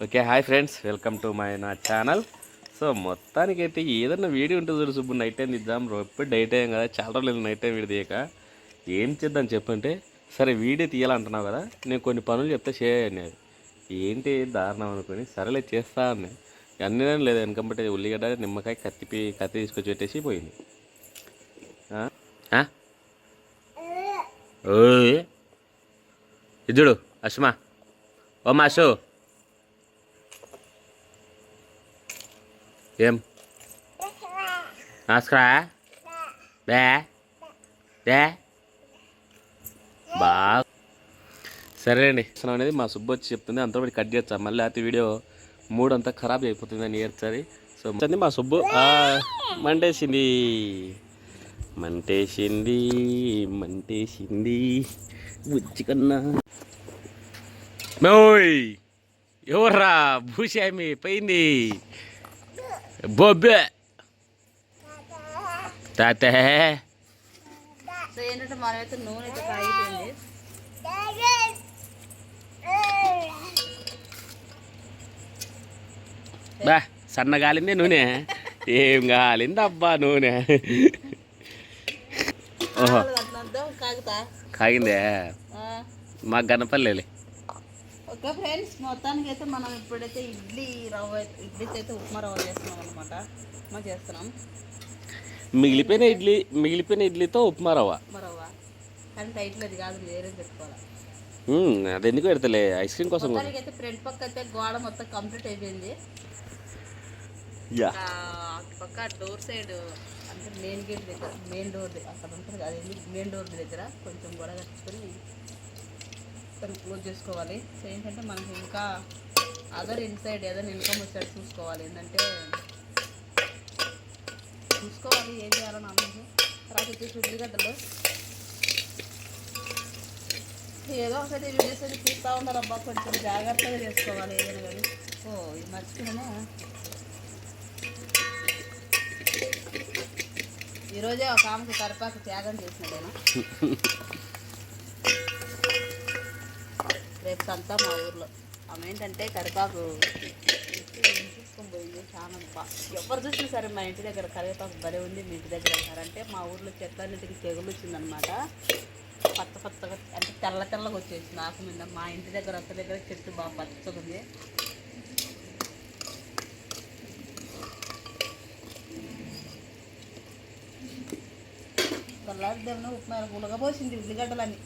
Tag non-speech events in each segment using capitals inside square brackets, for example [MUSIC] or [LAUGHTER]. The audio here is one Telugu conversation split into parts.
Okay hi friends. Welcome to my నా ఛానల్. సో మొత్తానికైతే ఏదన్నా వీడియో ఉంటుంది చూడు సుబ్బు నైట్ టైం ఇద్దాం. రో ఎప్పుడు డైట్ అయ్యాం కదా చాలా రోజులు నైట్ టైం విడదీయక ఏం చేద్దాం చెప్పంటే సరే వీడియో తీయాలంటున్నావు కదా నేను కొన్ని పనులు చెప్తే చేయండి అది ఏంటి దారుణం అనుకుని సరేలే చేస్తా అన్నా. అన్నీ లేదు వెనకంబట్టి ఉల్లిగడ్డ నిమ్మకాయ కత్తి కత్తి తీసుకొచ్చి పెట్టేసి పోయింది. ఓ ఆ? అష్మా ఓ మాషో ఏం? నమస్కారా బే బే. బా సరే అండి అసలు అనేది మా సుబ్బు వచ్చి చెప్తుంది. అంతా బట్టి కట్ చేస్తా మళ్ళీ అయితే వీడియో మూడు అంతా ఖరాబ్ అయిపోతుంది అని సో వచ్చింది మా సుబ్బు. ఆ, మంటేసింది. మంటేసింది మంటేసింది. బుజ్జి కన్నా. ఓయ్ ఎవర్రా? భూషామి పోయింది. బొబ్బే తాత సో ఏంటంటే మనమైతే నూనె అయితే కాగిపోయింది బా సన్న గాలిందే నూనె. ఏం గాలింది అబ్బా నూనె. ఓహో. అట్లంతా కాగుతా. కాగిందే? ఆ, మా గనపల్లెలే ఓకే ఫ్రెండ్స్ మొత్తానికి అయితే మనం ఇప్పుడైతే ఇడ్లీ రవ్వ ఇడ్లీకి అయితే ఉప్మా రవ్వ చేస్తున్నాం అనమాట ఉప్మా చేస్తున్నాం. మిగిలిపోయిన ఇడ్లీ మిగిలిపోయిన ఇడ్లీతో ఉప్మా రవ్వ. ఉప్మా రవ్వ. కానీ టైట్లో అది కాదు వేరే పెట్టుకోవాలి అది ఎందుకు పెడతలే? ఐస్ క్రీమ్ కోసం అయితే ఫ్రంట్ పక్క అయితే గోడ మొత్తం కంప్లీట్ అయిపోయింది. పక్క డోర్ సైడ్ అంటే మెయిన్ గేట్ దగ్గర మెయిన్ డోర్ అక్కడ ఉంటుంది కదా మెయిన్ డోర్ దగ్గర కొంచెం గొడవ కట్టుకొని దాన్ని క్లోజ్ చేసుకోవాలి. సో ఏంటంటే మనకి ఇంకా అదర్ ఇన్సైడ్ ఏదైనా ఇన్కమ్ వచ్చేది చూసుకోవాలి. ఏంటంటే చూసుకోవాలి ఏం చేయాలని ఆలోచన తర్వాత వచ్చేసి ఉల్లిగడ్డలు. ఏదో ఒకటి వీడియోస్ అయితే ఉన్నారు. అబ్బా కొంచెం జాగ్రత్తగా చేసుకోవాలి ఏదైనా కానీ. ఓ ఇది మర్చిపోయినా? ఈరోజే ఒక ఆమెకి కరిపాకు త్యాగం చేసినాడేనా [LAUGHS] రేపు అంతా మా ఊర్లో. ఆమె ఏంటంటే కరివేపాకు తీసుకొని పోయింది చాలా బా- ఎవరు చూసినా సరే మా ఇంటి దగ్గర కరివేపాకు భలే ఉంది మీ ఇంటి దగ్గర అంటారంటే మా ఊర్లో చెట్లన్నిటికి తెగులు వచ్చిందనమాట పచ్చ పచ్చగా అంటే తెల్ల తెల్లగా వచ్చేసింది ఆకు మీద మా ఇంటి దగ్గర అత్త దగ్గర చెట్టు బాగా పచ్చగా ఉంది. తెల్లారిదేమో ఉప్మా ఉలగబోసింది ఉల్లిగడ్డలని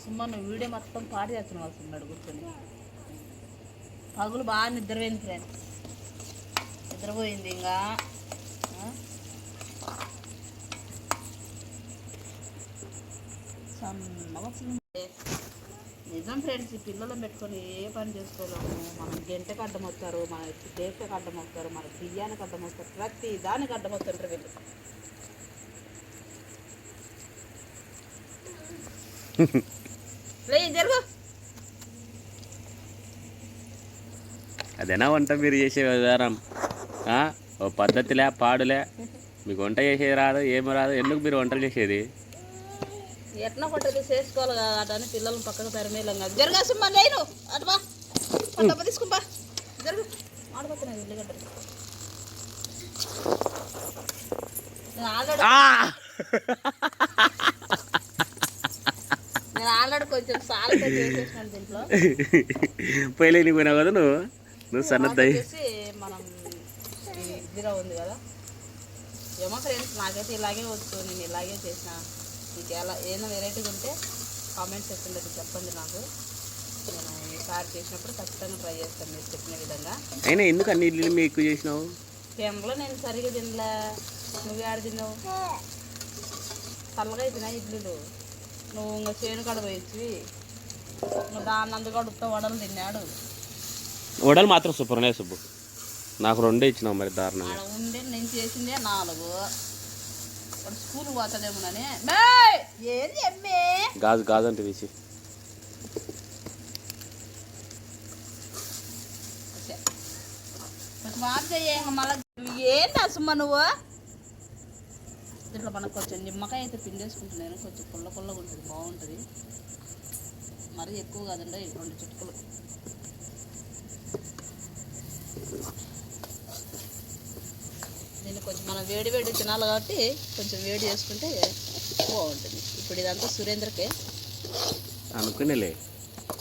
సుమ్మ నువ్వు వీడియో మొత్తం పాడు చేస్తున్నావు అసలు కూర్చొని పగులు బాగా నిద్రపోయింది ఫ్రెండ్స్ నిద్రపోయింది ఇంకా. సన్నగా నిజం ఫ్రెండ్స్ ఈ పిల్లలను పెట్టుకొని ఏ పని చేసుకోలేము మనం గంటకు అడ్డం వస్తారు మన దేశకు అడ్డం వస్తారు మన బియ్యానికి అడ్డం వస్తారు ప్రతి దానికి అడ్డం వస్తుంటారు వీళ్ళు. జరుగు. అదేనా వంట మీరు చేసే విధానం? ఓ పద్ధతిలే పాడులే. మీకు వంట చేసేది రాదు ఏమి రాదు. ఎందుకు మీరు వంటలు చేసేది? ఎట్లా పట్టదు చేసుకోవాలి కదా అటు అని పిల్లలను పక్కకు తరిమేలాం కాదు. జరగాల్సి మళ్ళీ లేను అటు బా. ఆ డబ్బా తీసుకుంపా జరుగు. ఆడిపోతున్నాయి ఉల్లిగడ్డలు నేను ఆల్రెడీ! నేను కొంచెం సాల్ట్ దీంట్లో. పోయినావు కదా నువ్వు? నువ్వు సన్నద్దాయి మనం ఉంది కదా. ఏమో ఫ్రెండ్స్ నాకైతే ఇలాగే వచ్చు నేను ఇలాగే చేసిన. మీకు ఎలా ఏమైనా వెరైటీగా ఉంటే కామెంట్ సెక్షన్లో చెప్పండి నాకు. నేను ఈసారి చేసినప్పుడు ఖచ్చితంగా ట్రై చేస్తాను మీరు చెప్పిన విధంగా. అయినా ఎందుకు అన్ని ఇడ్లీలు మీకు ఎక్కువ చేసినావు? టైంలో నేను సరిగా తినలే. నువ్వు ఆడ తిన్నావు? చల్లగా అయిపోయినా ఇడ్లీలు. నువ్వు ఇంకా చేను కాడ పోయి నువ్వు దాన్ని అందుకడుతో వడలు తిన్నాడు. వడలు మాత్రం సూపర్ ఉన్నాయి సుబ్బు. నాకు రెండే ఇచ్చినావు మరి దారుణంగా. ఉండే నేను చేసిందే నాలుగు. స్కూల్ ఏంది అమ్మే గాజు గాజు అంటే తీసి. ఏంటి అసమ్మ నువ్వు? దీంట్లో మనకు కొంచెం నిమ్మకాయ అయితే పిండేసుకుంటున్నాను కొంచెం పుల్ల పుల్లగా ఉంటుంది బాగుంటుంది. మరీ ఎక్కువ కాదండి రెండు చుట్టుకలు దీన్ని కొంచెం మనం వేడి వేడి తినాలి కాబట్టి కొంచెం వేడి చేసుకుంటే బాగుంటుంది. ఇప్పుడు ఇదంతా సురేంద్రకే. అనుకునేలే.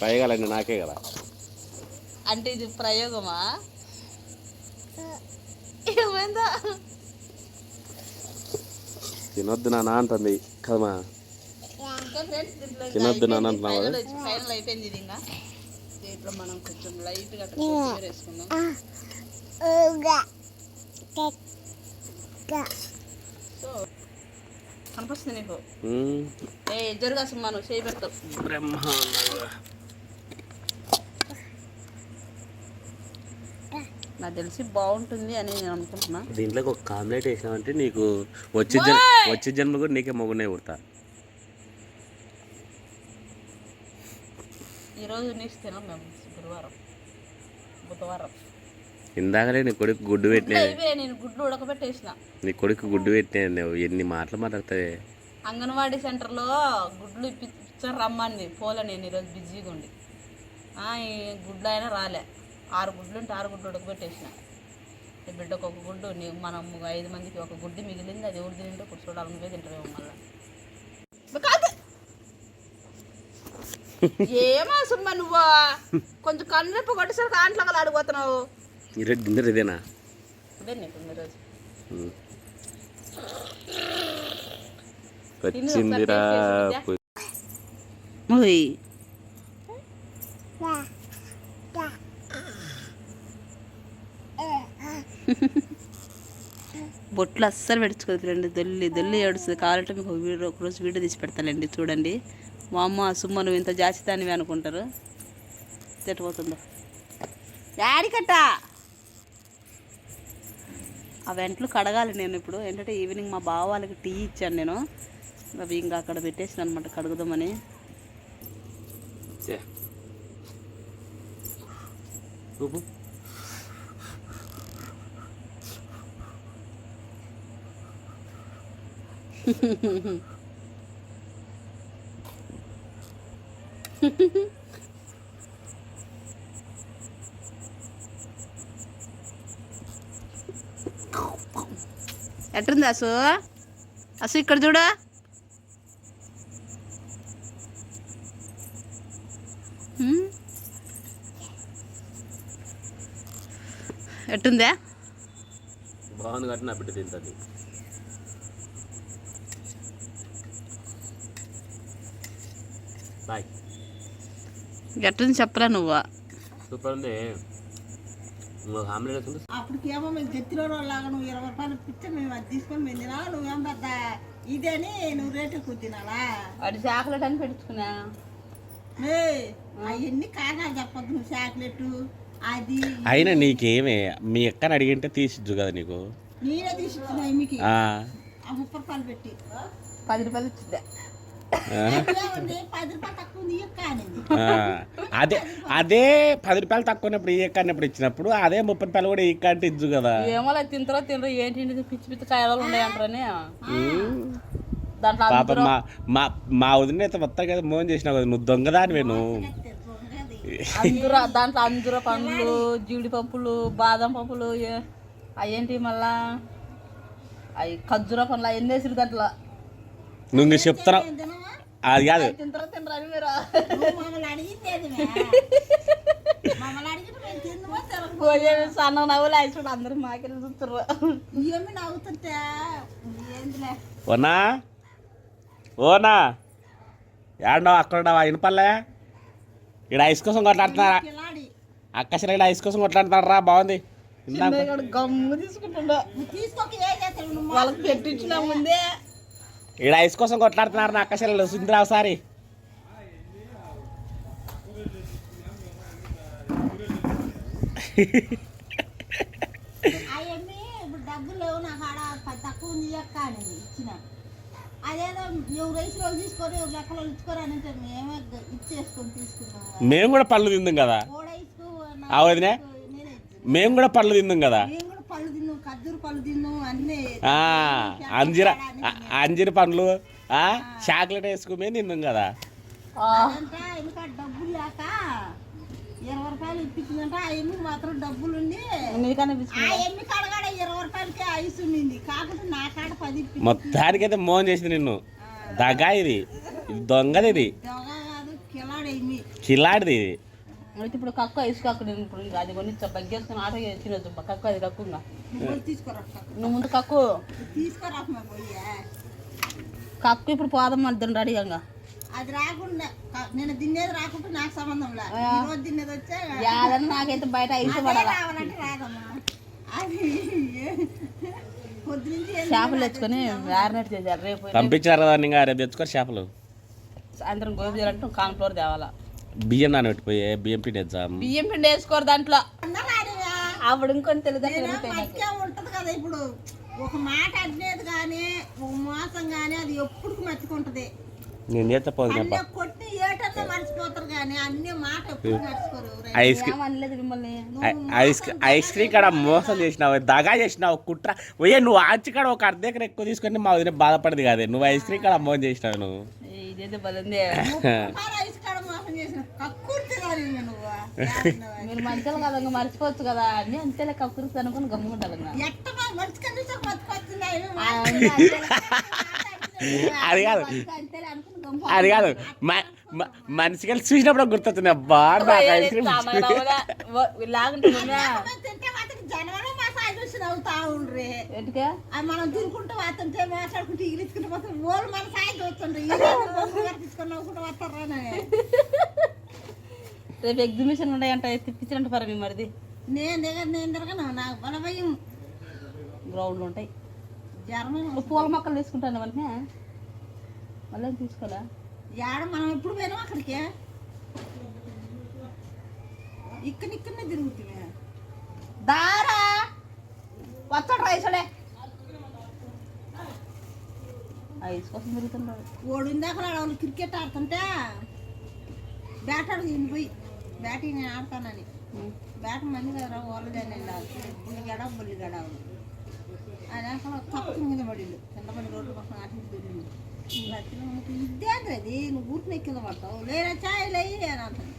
ప్రయోగాలన్నీ నాకే కదా. అంటే ఇది ప్రయోగమా? ఏమైందా? తినొద్దు నాన్న అంటుంది. ఇంకా తినొద్దు నాన్న అయిపోయింది. అంటున్నావా? ఫైనల్ అయిపోయింది ఇది ఇంకా. మనం కొంచెం లైట్గా వేసుకుందాం కనిపిస్తుంది నీకు. ఏ జరుగు బ్రహ్మాండంగా. నాకు తెలిసి బాగుంటుంది అని నేను అనుకుంటున్నా. దీంట్లోకి ఒక కాంప్లెట్ వేసినావంటే నీకు వచ్చే జన్ వచ్చే జన్మ కూడా నీకే మొగునే పుడతా. ఈరోజు నీసు తినాం మేము గురువారం బుధవారం. ఇందాకలే నీ కొడుకు గుడ్డు పెట్టినా నేను గుడ్లు ఉడకబెట్టేసిన. నీ కొడుకు గుడ్డు పెట్టినా నువ్వు ఎన్ని మాటలు మాట్లాడతావే? అంగన్వాడీ సెంటర్లో గుడ్లు ఇప్పి ఇచ్చారు రమ్మంది. పోలే నేను ఈరోజు బిజీగా ఉండి. గుడ్లు అయినా రాలే. ఆరు గుడ్లు ఉంటే ఆరు గుడ్లు ఉడకబెట్టేసిన. బిడ్డకు ఒక గుడ్డు మనం ఐదు మందికి ఒక గుడ్డు మిగిలింది అది ఎవరు తింటే ఇప్పుడు చూడాలి నువ్వే తింటావేమో మళ్ళీ. కాదు. [LAUGHS] ఏమో సుమ్మ నువ్వు? కొంచెం కన్నురెప్ప కొట్టేసరికి ఆంట్లో ఆడిపోతున్నావు. ఈరోజు డిన్నర్ ఇదేనా. వచ్చిందిరా బొట్లు అస్సలు పెట్టుకోదు ఫ్రెండ్ దొల్లి దొల్లి ఏడుస్తుంది. కావాలంటే మీకు ఒక వీడియో ఒక రోజు వీడియో తీసి పెడతానండి. చూడండి. మా అమ్మ సుమ్మ నువ్వు ఇంత జాస్తిదానివి అనుకుంటారు. తిట్టబోతుందో డాడీ కట్ట ఆ వెంటలు కడగాలి నేను ఇప్పుడు. ఏంటంటే ఈవినింగ్ మా బావ వాళ్ళకి టీ ఇచ్చాను నేను. అవి ఇంకా అక్కడ పెట్టేసిన అనమాట కడుగుదామని. చే. [LAUGHS] ఎట్టుంది అసు? అసు ఇక్కడ చూడు? ఎట్టుందా? బాగుంది కాబట్టి నా బిడ్డ తింటుంది. బాయ్. ఎట్టుంది చెప్పరా నువ్వు? సూపర్ ఉంది. ఇంకొక ఆమ్లెట్ వేసుకుంటే అప్పటికేమో మేము తెచ్చిలో లాగా నువ్వు ఇరవై రూపాయలు పిచ్చ మేము అది తీసుకొని మేము తినాలా? నువ్వేం పెద్ద ఇదని నువ్వు రేటు తినాలా వాడి చాక్లెట్ అని పెట్టుకున్నా. అవన్నీ కారణాలు చెప్పొద్దు నువ్వు చాక్లెట్ అది అయినా నీకేమే మీ అక్కని అడిగింటే తీసిచ్చు కదా నీకు? నేనే తీసుకున్నాయి మీకు ముప్పై రూపాయలు పెట్టి. పది రూపాయలు వచ్చిందా అదే అదే పది రూపాయలు తక్కువ ఉన్నప్పుడు ఈ అన్నప్పుడు ఇచ్చినప్పుడు అదే ముప్పై రూపాయలు కూడా ఈ కంటే ఇచ్చు కదా. ఏమో తింటారో తినరో ఏంటి పిచ్చి పిచ్చి కాయలు ఉన్నాయి అంటారని దాంట్లో పాప మా మా మా వదిన అయితే మొత్తం కదా మోహన్ చేసినావు కదా నువ్వు దొంగదానివే నువ్వు. అందుర దాంట్లో అందుర పండ్లు జీడిపప్పులు బాదం పప్పులు అవేంటి మళ్ళా? అవి ఖర్జూర పండ్లు అవన్నీ వేసిరు దాంట్లో. నువ్వు చెప్తున్నావు. అది కాదు. సన్న నవ్వులు వేసుడు అందరూ ఏమి నవ్వుతుంటే ఏందిలే? ఓనా? ఓనా? ఏడో అక్కడ వినపల్లే ఇక్కడ ఐస్ కోసం కొట్లాడుతున్నారా? అక్కసిన ఇక్కడ ఐస్ కోసం కొట్లాడుతున్నారా? బాగుంది. గమ్ము తీసుకుంటుండ. నువ్వు తీసుకోక ఏం చేస్తావు? నువ్వు వాళ్ళకి పెట్టించిన ముందే ఇక్కడ ఐస్ కోసం కొట్లాడుతున్నారు నా అక్కశలు సుందరా ఒకసారి అవన్నీ ఇప్పుడు డబ్బులు లేవు నాకు ఆడ ప- తక్కువ ఉంది అక్క అని ఇచ్చిన. అదేదో నువ్వు రైస్ రోజు తీసుకొని ఒక లెక్కలో ఇచ్చుకోరు అని అంటే మేమే గ- ఇచ్చేసుకొని తీసుకున్నాం మేము కూడా పళ్ళు తిందాం కదా. ఓడ ఇసుకో ఆ వదినే. నేనే ఇచ్చిన. మేము కూడా పళ్ళు తిందాం కదా మేము కూడా పళ్ళు తిన్నాం ఖర్జూరు పళ్ళు తిన్నాం అన్నీ అన్ని ఆ, అంజీర ఆ, అంజీర పండ్లు ఆ, చాక్లెట్ వేసుకుమే నిన్ను కదా. అంటే ఇంకా డబ్బులు లేక ఇరవై రూపాయలు ఇప్పించిందంటే ఆ ఎమ్మి మాత్రం డబ్బులు ఉండి నీకన్నా ఆ ఎమ్మి కాడ కూడా ఇరవై రూపాయలకే ఐస్ ఉండింది. కాకపోతే నా కాడ పది ఇప్పించింది. మొత్తానికైతే మోహన్ చేసింది నిన్ను. దగా ఇది. దొంగది ఇది. దొంగ కాదు కిలాడ ఎమ్మి కిలాడిది ఇది. అయితే ఇప్పుడు కక్కు కక్కు నేను ఇప్పుడు అది కొని బగ్గేసుకుని ఆటో తినొచ్చు కక్కు అది కక్కుంగా. నువ్వు తీసుకోరా నువ్వు ముందు కక్కు. కక్కు ఇప్పుడు పోదాం మళ్ళీ రెడీగా అది రాకుండా నేను తినేది రాకుండా నాకు సంబంధం లే. ఈ రోజు తినేది వచ్చా యాదన్న నాకైతే బయట రాదమ్మా. అది ఏం చేపలు తెచ్చుకొని మ్యారినేట్ చేశారు. రేపు పంపించారు కదా రేపు తెచ్చుకొని చేపలు? సాయంత్రం గోబీ చేయాలంటే కాన్ ఫ్లోర్ తేవాలా. బియ్యం నానబెట్టిపోయి బియ్యం పిండి వేద్దాం. బియ్యం పిండి వేసుకోరు దాంట్లో? అప్పుడు ఇంకొని తెలియదు ఉంటది కదా ఇప్పుడు. ఒక మాట అడినేది కానీ ఒక మోసం కానీ అది ఎప్పుడు మర్చికుంటది నేను పోదు అన్నీ కొట్టి ఏటన్నా మర్చిపోతారు కానీ అన్ని మాట ఎప్పుడు మర్చిపోరు. ఎవరైనా. Ice cream ice ice cream కాడ మోసం చేసినావు దగా చేసినావు కుట్ర. పోయే నువ్వు ఆచి కాడ ఒక అర్ధ ఎకర ఎక్కువ తీసుకొని మా వదిన బాధపడదు కాదే. నువ్వు ఐస్ క్రీమ్ కాడ మోసం చేసినావు నువ్వు. ఇదేదో బలింది? [LAUGHS] [LAUGHS] మీరు మంచిగా కదా ఇంకా మర్చిపోవచ్చు కదా. అన్నీ అంతేలే కక్కుర్తి అనుకుని గమ్ముకుంటారు. అది కాదు. అది కాదు. మ- మ- మనిషికి వెళ్ళి చూసినప్పుడు గుర్తొస్తుంది. అబ్బా నాకు ఐస్ క్రీమ్ లాగుంటే తింటే వాటికి జనవరం మా సాయి చూసి నవ్వుతా ఉండ్రి. ఎందుకే? అది మనం తినుకుంటూ వస్తుంటే మాట్లాడుకుంటూ ఇగిలించుకుంటూ పోతాం ఓళ్ళు మన సాయి చూస్తుండ్రు. తీసుకొని నవ్వుకుంటూ వస్తారా రేపు ఎగ్జిబిషన్ ఉన్నాయంట తిప్పించినట్టు పర మీ మరిది. నేను దిగ నేను తిరగను. నాకు బల భయం. గ్రౌండ్లు ఉంటాయి. జ్వరం పూల మొక్కలు తీసుకుంటాను వెంటనే. మళ్ళీ తీసుకోలే ఏడ మనం ఎప్పుడు పోయినాం అక్కడికి? ఇక్కడ ఇక్కడనే తిరుగుతుంది దారా వచ్చాడు రైసులే ఐస్ కోసం తిరుగుతున్నాడు ఓడి ఇందాక వాళ్ళు క్రికెట్ ఆడుతుంటే బ్యాట్ ఆడు పోయి బ్యాట్ నేను ఆడతానని బ్యాట్ మంది కదా వాళ్ళదని బుల్లిగడ బుల్లిగడ ఆయన తప్పు మీద పడిండు కింద పడి రోడ్డు పక్కన అటు దొరికింది ఇదే అది నువ్వు ఊరికి కింద పడతావు లేరా చాయ్ లేయి అని అంటాను